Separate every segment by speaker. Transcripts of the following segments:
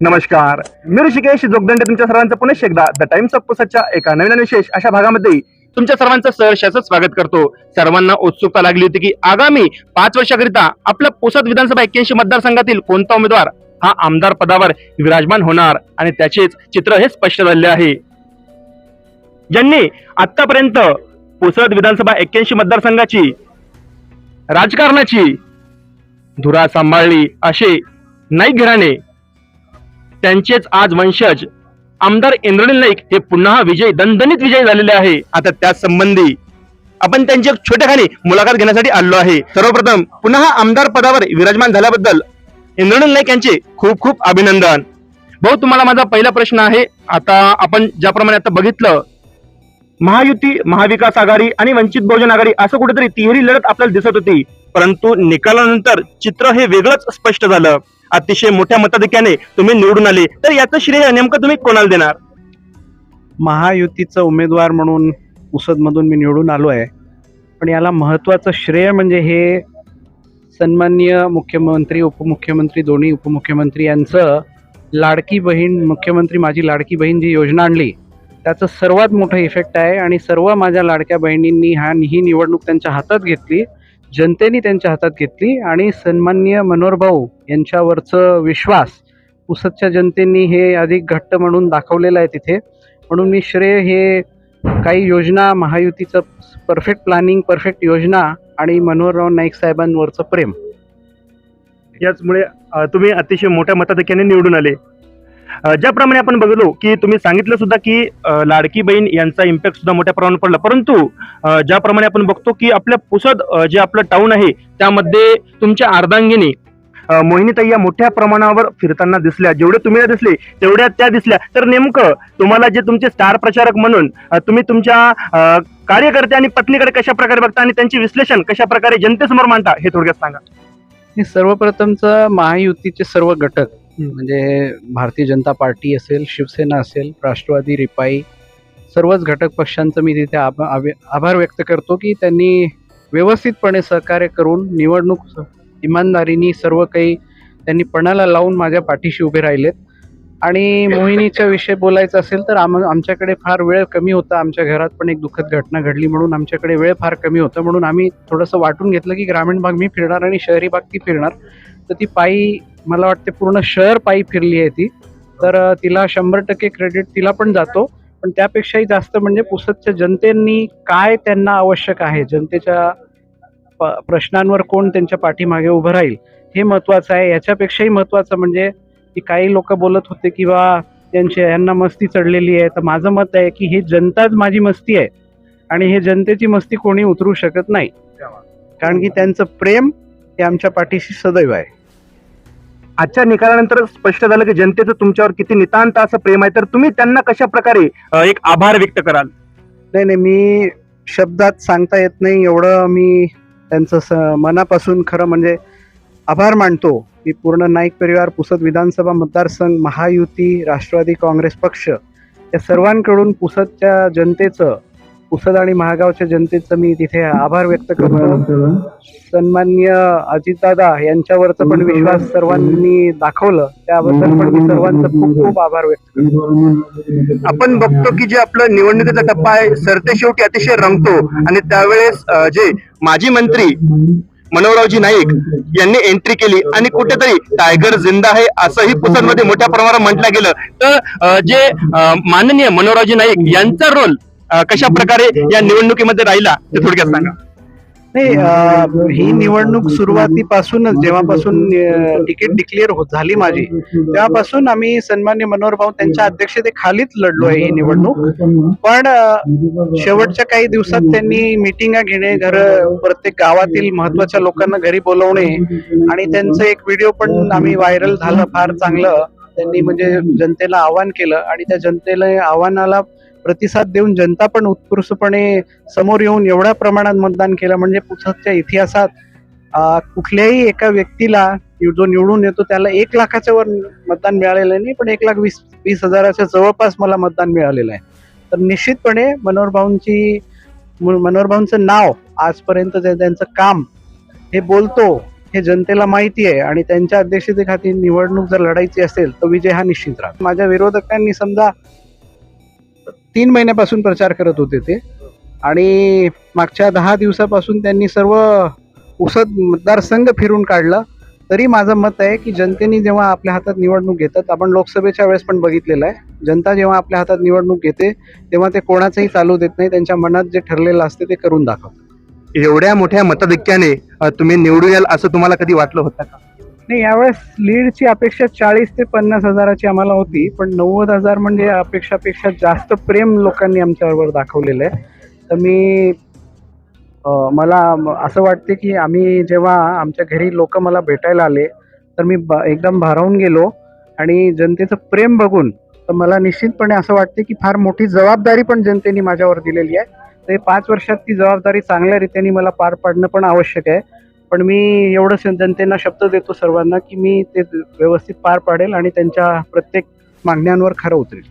Speaker 1: नमस्कार. मी ऋषिकेश जोगदंडे तुमच्या सर्वांचं पुनश्च एकदा द टाइम्स ऑफ पुसतच्या एका नवीन विशेष अशा भागामध्ये तुमच्या सर्वांचं सहर्षाचं स्वागत करतो. सर्वांना उत्सुकता लागली होती की आगामी पाच वर्षाकरिता आपल्या पुसद विधानसभा एक्क्याऐंशी मतदारसंघातील कोणता उमेदवार हा आमदार पदावर विराजमान होणार? आणि त्याचेच चित्र हे स्पष्ट झाले आहे. ज्यांनी आतापर्यंत पुसद विधानसभा एक्क्याऐंशी मतदारसंघाची राजकारणाची धुरा सांभाळली असे नाईक घराणे त्यांचेच आज वंशज. आमदार इंद्रनील नाईक हे पुन्हा विजय दणदणीत विजय झालेले आहे. आता त्या संबंधी आपण त्यांची एक छोट्याखानी मुलाखत घेण्यासाठी आलो आहे. सर्वप्रथम पुन्हा आमदार पदावर विराजमान झाल्याबद्दल इंद्रनील नाईक यांचे खूप खूप अभिनंदन. भाऊ तुम्हाला माझा पहिला प्रश्न आहे. आता आपण ज्याप्रमाणे आता बघितलं महायुती महाविकास आघाडी आणि वंचित बहुजन आघाडी असं कुठेतरी तिहेरी लढत आपल्याला दिसत होती. परंतु निकालानंतर चित्र हे वेगळंच स्पष्ट झालं. अतिशय मोठ्या मताधिक्याने तुम्ही निवडून आले. तर याचं श्रेय नेमकं तुम्ही कोणाला देणार?
Speaker 2: महायुतीचा उमेदवार म्हणून उसदमधून मी निवडून आलो आहे. पण याला महत्त्वाचं श्रेय म्हणजे हे सन्माननीय मुख्यमंत्री उपमुख्यमंत्री दोन्ही उपमुख्यमंत्री यांचं लाडकी बहीण मुख्यमंत्री माझी लाडकी बहीण जी योजना आणली त्याचं सर्वात मोठं इफेक्ट आहे आणि सर्व माझ्या लाडक्या बहिणींनी हा ही निवडणूक त्यांच्या हातात घेतली. जनतेने त्यांच्या हातात घेतली आणि सन्माननीय मनोहर भाऊ यांच्यावरचं विश्वास पुसदच्या जनतेने हे अधिक घट्ट म्हणून दाखवलेलं आहे तिथे. म्हणून मी श्रेय हे काही योजना महायुतीचं परफेक्ट प्लॅनिंग परफेक्ट योजना आणि मनोहरराव नाईक साहेबांवरचं प्रेम.
Speaker 1: याचमुळे तुम्ही अतिशय मोठ्या मताधिक्याने निवडून आले. ज्याप्रमाणे आपण बघलो की तुम्ही सांगितलं सुद्धा की लाडकी बहीण यांचा इम्पॅक्ट सुद्धा मोठ्या प्रमाणात पडला. परंतु ज्याप्रमाणे आपण बघतो की आपल्या पुसद जे आपलं टाऊन आहे त्यामध्ये तुमच्या अर्धांगिनी अं, मोहिनीताई या मोठ्या प्रमाणावर फिरताना दिसल्या. जेवढे तुम्ही दिसले तेवढ्या त्या दिसल्या. तर नेमकं तुम्हाला जे तुमचे स्टार प्रचारक म्हणून तुम्ही तुमच्या कार्यकर्ते आणि पत्नीकडे कशा प्रकारे बघता आणि त्यांचे विश्लेषण कशा प्रकारे जनतेसमोर मांडता हे थोडक्यात सांगा.
Speaker 2: सर्वप्रथमच सर्वप्रथमचं महायुतीचे सर्व घटक म्हणजे भारतीय जनता पार्टी असेल शिवसेना असेल राष्ट्रवादी रिपाई सर्वच घटक पक्षांचं मी तिथे आभा आभे- आभार व्यक्त करतो की त्यांनी व्यवस्थितपणे सहकार्य करून निवडणूक इमानदारीने सर्व काही त्यांनी पणाला लावून माझ्या पाठीशी उभे राहिलेत. आणि मोहिनीच्या विषयी बोलायचं असेल तर आम आमच्याकडे फार वेळ कमी होता आमच्या घरात पण एक दुःखद घटना घडली म्हणून आमच्याकडे वेळ फार कमी होता म्हणून आम्ही थोडंसं वाटून घेतलं की ग्रामीण भाग मी फिरणार आणि शहरी भाग ती फिरणार. तर ती पायी मला वाटते पूर्ण शहर पायी फिरली आहे ती. तर तिला शंभर टक्के क्रेडिट तिला पण जातो. पण त्यापेक्षाही जास्त म्हणजे पुसदच्या जनतेनी काय त्यांना आवश्यक आहे? जनतेच्या प्रश्नांवर कोण त्यांच्या पाठीमागे उभं राहील? हे महत्त्वाचं आहे. याच्यापेक्षाही महत्त्वाचं म्हणजे की काही लोक बोलत होते की बा त्यांच्या यांना मस्ती चढलेली आहे. तर माझं मत आहे की ही जनताच माझी मस्ती आहे. आणि हे जनतेची मस्ती कोणी उतरू शकत नाही. कारण की त्यांचं प्रेम हे आमच्या पाठीशी सदैव आहे.
Speaker 1: आजच्या निकालानंतर स्पष्ट झालं की जनतेचं तुमच्यावर किती नितांत असं प्रेम आहे. तर तुम्ही त्यांना कशा प्रकारे एक आभार व्यक्त कराल?
Speaker 2: नाही नाही मी शब्दात सांगता येत नाही. एवढं मी त्यांचं स मनापासून खरं म्हणजे आभार मानतो. की पूर्ण नाईक परिवार पुसद विधानसभा मतदारसंघ महायुती राष्ट्रवादी काँग्रेस पक्ष या सर्वांकडून पुसदच्या जनतेचं पुसद आणि महागावच्या जनतेचं मी तिथे आभार व्यक्त करतो. सन्मान्य अजितदादा यांच्यावरचा पण विश्वास सर्वांनी दाखवलं. त्याबद्दल पण मी सर्वांचं खूप खूप आभार व्यक्त करतो.
Speaker 1: आपण बघतो की जे आपलं निवडणुकीचा टप्पा आहे सरते शेवटी अतिशय रंगतो. आणि त्यावेळेस जे माजी मंत्री मनोहररावजी नाईक यांनी एंट्री केली आणि कुठेतरी टायगर जिंदा आहे असंही पुसदमध्ये मोठ्या प्रमाणात म्हटलं गेलं. तर जे माननीय मनोहररावजी नाईक यांचा रोल कशा प्रकारे या निवडणुकीमध्ये राहिला ते थोडक्यात सांगा.
Speaker 2: नाही ही निवडणूक सुरुवातीपासूनच जेव्हापासून तिकीट डिक्लेअर होत झाली माझी तेव्हापासून आम्ही सन्मान्य मनोहर भाऊ त्यांच्या अध्यक्षतेखालीच लढलो आहे ही निवडणूक. पण शेवटच्या काही दिवसात त्यांनी मिटिंगा घेणे घर प्रत्येक गावातील महत्त्वाच्या लोकांना घरी बोलवणे आणि त्यांचं एक व्हिडिओ पण आम्ही व्हायरल झालं फार चांगलं. त्यांनी म्हणजे जनतेला आवाहन केलं आणि त्या जनतेला आव्हानाला प्रतिसाद देऊन जनता पण उत्कृष्टपणे समोर येऊन एवढ्या प्रमाणात मतदान केलं. म्हणजे पुसदच्या इतिहासात कुठल्याही एका व्यक्तीला जो निवडून येतो त्याला एक लाखाच्या वर मतदान मिळालेलं नाही पण एक लाख वीस वीस हजाराच्या जवळपास मला मतदान मिळालेलं आहे. तर निश्चितपणे मनोहर भाऊंची मनोहर नाव आजपर्यंत जे त्यांचं काम हे बोलतो हे जनतेला माहिती आहे आणि त्यांच्या अध्यक्षतेखाली निवडणूक जर लढायची असेल तर विजय हा निश्चित राहतो. माझ्या विरोधकांनी समजा तीन महिन्यापासून प्रचार करत होते ते. आणि मागच्या दहा दिवसापासून त्यांनी सर्व उसद मतदारसंघ फिरून काढला. तरी माझं मत आहे की जनतेने जेव्हा आपल्या हातात निवडणूक घेतात आपण लोकसभेच्या वेळेस पण बघितलेलं आहे. जनता जेव्हा आपल्या हातात निवडणूक घेते तेव्हा ते कोणाचंही चालू देत नाही त्यांच्या मनात जे ठरलेलं असते ते करून दाखवतात.
Speaker 1: एवढ्या मोठ्या मताधिक्याने तुम्ही निवडून याल असं तुम्हाला कधी वाटलं होतं का?
Speaker 2: नाही यावेळेस लीडची अपेक्षा चाळीस ते पन्नास हजाराची आम्हाला होती पण नव्वद हजार म्हणजे अपेक्षापेक्षा जास्त प्रेम लोकांनी आमच्याबरोबर दाखवलेलं आहे. तर मी मला असं वाटते की आम्ही जेव्हा आमच्या घरी लोक मला भेटायला आले तर मी एकदम भारावून गेलो आणि जनतेचं प्रेम बघून तर मला निश्चितपणे असं वाटते की फार मोठी जबाबदारी पण जनतेने माझ्यावर दिलेली आहे. तर पाच वर्षात ती जबाबदारी चांगल्या रीतीने मला पार पाडणं पण आवश्यक आहे. पण मी एवढं जनतेना शब्द देतो सर्वांना की मी ते व्यवस्थित पार पाडेल आणि त्यांच्या प्रत्येक मागण्यांवर खरं उतरेल.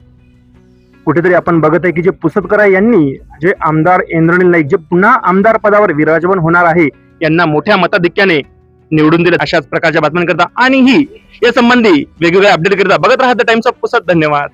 Speaker 1: कुठेतरी आपण बघत आहे की जे पुसतकरा यांनी जे आमदार इंद्रनील नाईक जे पुन्हा आमदार पदावर विराजमान होणार आहे यांना मोठ्या मताधिक्याने निवडून दिले अशाच प्रकारच्या बातम्यांकरता. आणि ही या संबंधी वेगवेगळ्या अपडेट करता बघत राहा द टाइम्स ऑफ पुसत धन्यवाद.